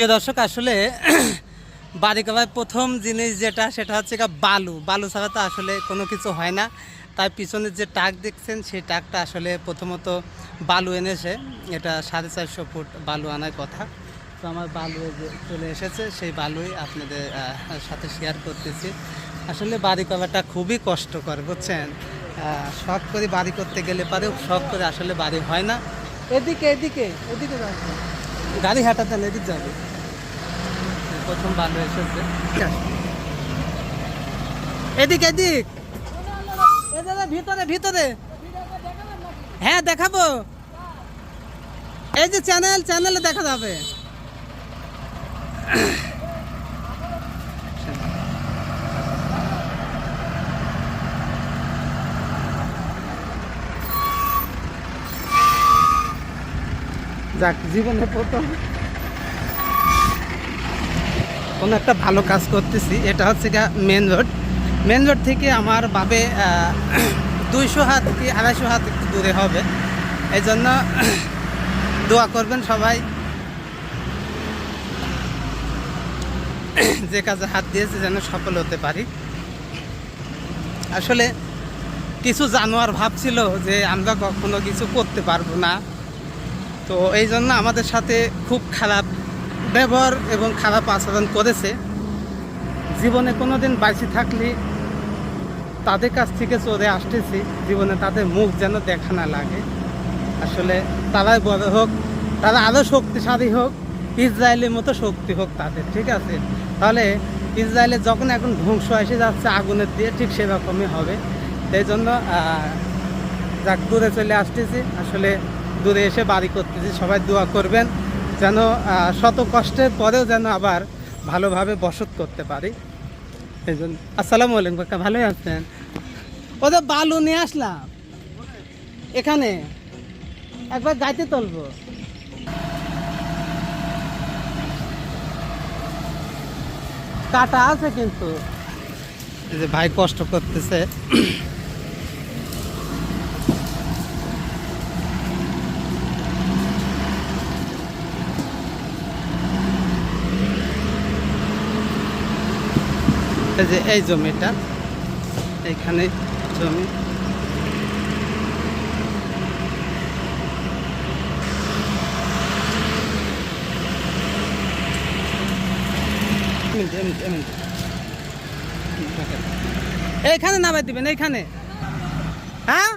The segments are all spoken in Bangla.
প্রিয় দর্শক, আসলে বাড়ি কাবায় প্রথম জিনিস যেটা, সেটা হচ্ছে বালু। বালু ছাড়া তো আসলে কোনো কিছু হয় না। তাই পিছনের যে টাক দেখছেন, সেই টাকটা আসলে প্রথমত বালু এনেছে। এটা সাড়ে চারশো ফুট বালু আনার কথা। তো আমার বালু যে চলে এসেছে, সেই বালুই আপনাদের সাথে শেয়ার করতেছি। আসলে বাড়ি করাটা খুবই কষ্টকর, বুঝছেন? শখ করে বাড়ি করতে গেলে পারেও শখ করে আসলে বাড়ি হয় না। এদিকে এদিকে এদিকে গাড়ি হাঁটাতে এদিক যাবে প্রথম ভালো এসেছে। এদিক। এদিক ভিতরে ভিতরে। হ্যাঁ দেখাবো। এই যে চ্যানেল চ্যানেলে দেখা যাবে। যাক জীবনে প্রথম কোনো একটা ভালো কাজ করতেছি, এটা হচ্ছে গা মেন রোড মেন রোড থেকে আমার বাবে দুইশো হাত কি আড়াইশো হাত একটু দূরে হবে। এই জন্য দোয়া করবেন সবাই। যে কাজে হাত দিয়েছে যেন সফল হতে পারি। আসলে কিছু জানোয়ার ভাবছিল যে আমরা কখনো কিছু করতে পারব না। তো এই জন্য আমাদের সাথে খুব খারাপ ব্যবহার এবং খারাপ আচরণ করেছে। জীবনে কোনো দিন বাইসে থাকলে তাদের কাছ থেকে চলে আসতেছি। জীবনে তাদের মুখ যেন দেখা না লাগে। আসলে তারাই বড় হোক, তারা আরও শক্তিশালী হোক, ইসরায়েলের মতো শক্তি হোক তাদের, ঠিক আছে? তাহলে ইসরায়েলে যখন এখন ধ্বংস এসে যাচ্ছে, আগুনের দিয়ে ঠিক সেরকমই হবে। সেই জন্য যাক, দূরে চলে আসতেছি। আসলে দূরে এসে বাড়ি করতেছি। সবাই দোয়া করবেন। যেন শত কষ্টের পরেও যেন আবার ভালোভাবে বসত করতে পারি। এই জন্য। আসসালামু আলাইকুম কাকা, ভালোই আছেন? ওদের বালু নিয়ে আসলাম। এখানে। একবার গাইতে তুলবো। কাটা আছে কিন্তু। যে ভাই কষ্ট করতেছে। এই যে, এই জমিটা। এইখানে জমি। এইখানে নামাই দিবেন, এইখানে। হ্যাঁ?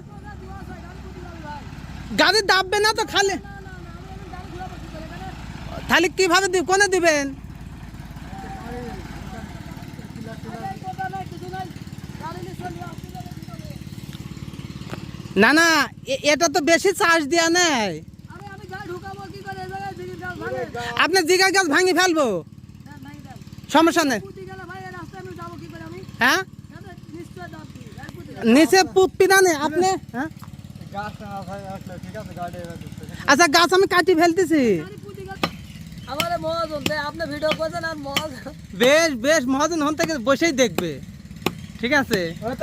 গাড়ি দাববে না তো খালি। তাহলে কীভাবে কোনে দিবেন? না না এ- এটা তো বেশি চার্জ দেওয়া নেই। আপনি জিগা গাছ ভাঙি ফেলব? সমস্যা নেই। হ্যাঁ? নিচে পুতপি না নেই আপনি? হ্যাঁ? আচ্ছা গাছ আমি কাটি ফেলতেছি। বেশ বেশ মহাজন হন থেকে বসেই দেখবে। ঠিক আছে? হ্যাঁ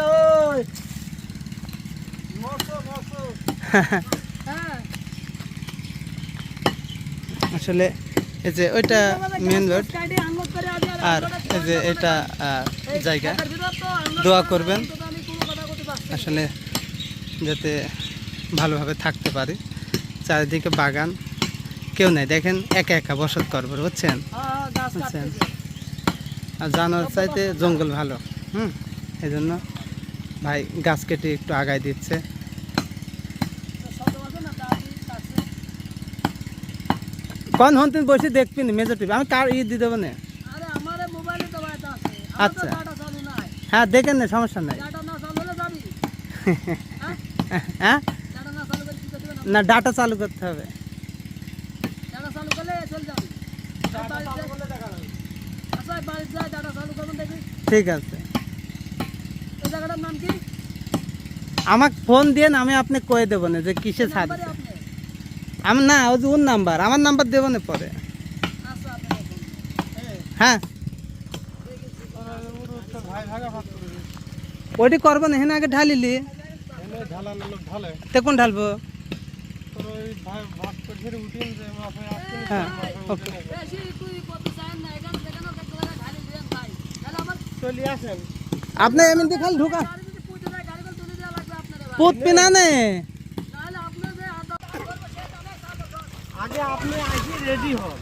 আসলে এই যে ওইটা মেন রোড আর এই যে এটা জায়গা। দোয়া করবেন। আসলে যাতে ভালোভাবে থাকতে পারি। চারিদিকে বাগান কেউ নেই। দেখেন একা একা বসত করব বুঝছেন? হ্যাঁ, বুঝছেন? আর জানোয়ার চাইতে জঙ্গল ভালো হুম? এই জন্য ভাই গাছ কেটে একটু আগায় দিচ্ছে। কোন হন তুমি বসে দেখবি না মেজর টিভি আমি কার ই দিয়ে দেবো না? আচ্ছা। ডাটা চালু নাই। হ্যাঁ দেখেন না সমস্যা নাই। না চালু হলে যাবি হ্যাঁ? হ্যাঁ ডাটা না চালু করতে হবে না? না ডাটা চালু করতে হবে। ডাটা চালু করলে চলে যাবি। আর বাড়িতে যাই- আচ্ছা ঠিক আছে। জায়গাটার নাম কি? আমাকে ফোন দেন আমি আপনি কয়ে দেবো না যে কিসে ছাদ আমার না ওই ওর নাম্বার আমার নাম্বার দেবো না পরে। হ্যাঁ। ওইটি করব না হ্যাঁ আগে ঢালিলি। তে কোন ঢালবো? হ্যাঁ ওকে। চলে আসেন। আপনি এমনি খালি ঢুকা গাড়ি যদি পুঁতে যায় গাড়ি করে তুলে দেওয়া লাগবে আপনাদের ভাই। পুতবি না নে নাহলে আপনার যে হাত করবো সে তাহলে চালু কর। আগে আপনি আসি রেডি হন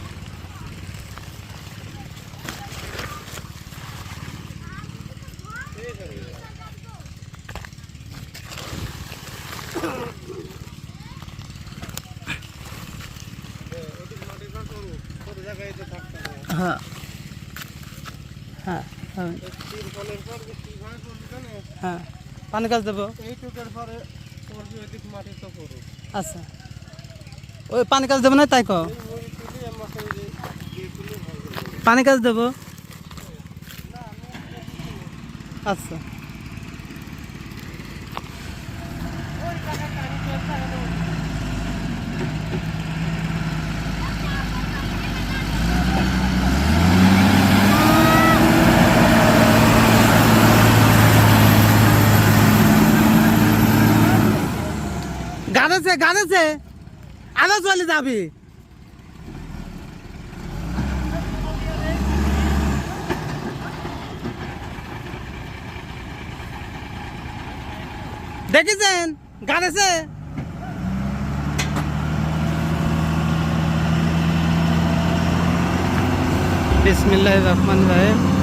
হ্যাঁ হ্যাঁ হ্যাঁ। হ্যাঁ। পানি গাছ দেবো? আচ্ছা। ওই পানি গাছ দেবো না তাই কো পানি গাছ দেবো? আচ্ছা। গাড়েছে গাড়েছে আরও চলে যাবি দেখেছেন গাড়েছে বিসমিল্লাহ রহমান রাহিম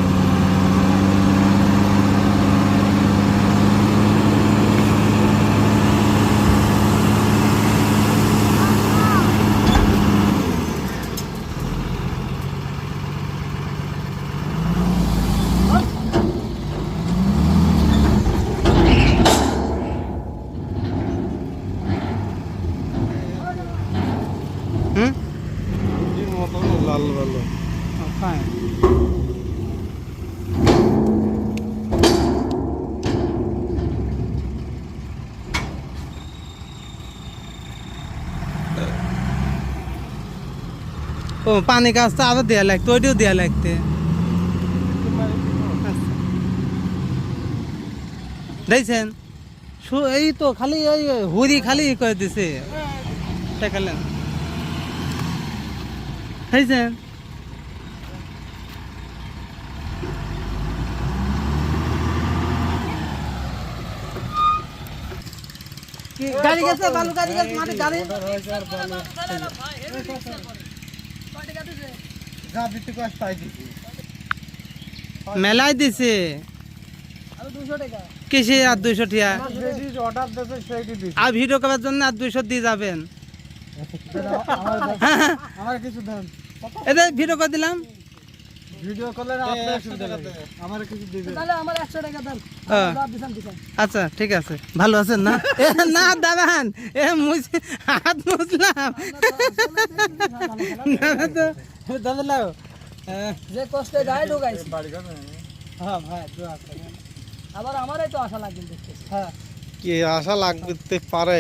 ও, পানি গাছটা আরও দেয়া লাগতো, ওইটাও দেয়া লাগতে। দেখছেন? এই তো খালি ওই হুরি খালি করে দিছে। দেখালেন। দেখছেন? গাড়ি গেছে? বালু গাড়ি গেছে? মাটি গাড়ি? টাকা দিছে? কিসে আর দুইশো টিয়া? আর ভিডিও করার জন্য আর দুইশো দিয়ে যাবেন। আমার কিছু এদের ভিডিও করে দিলাম। ভিডিও আপনার লাগে আমার কিছু দিবেন। তাহলে আমার একশো টাকা দেন। হ্যাঁ। আচ্ছা ঠিক আছে। ভালো আছেন না? না এ মুছি হাত মুছলাম। না, দাঁড়ালাম যে কষ্টে গায়ে ঢুকাইছি। হ্যাঁ ভাই। আবার আমারই তো আশা লাগবে হ্যাঁ। কি আশা লাগতে পারে?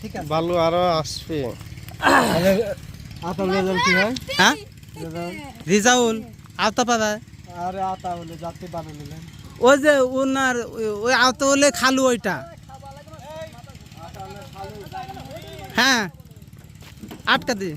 ঠিক আছে। ভালো আরও আসবে। আতা রেজাল্ট কি হয়? হ্যাঁ? রিজাউল আওতাপাড়ায় আরে আওতা হলে জাতি বানিয়ে নিলেন। ওই যে ওনার ওই- আওতা আওতাউলে খালু ওইটা। হ্যাঁ আটকা দি।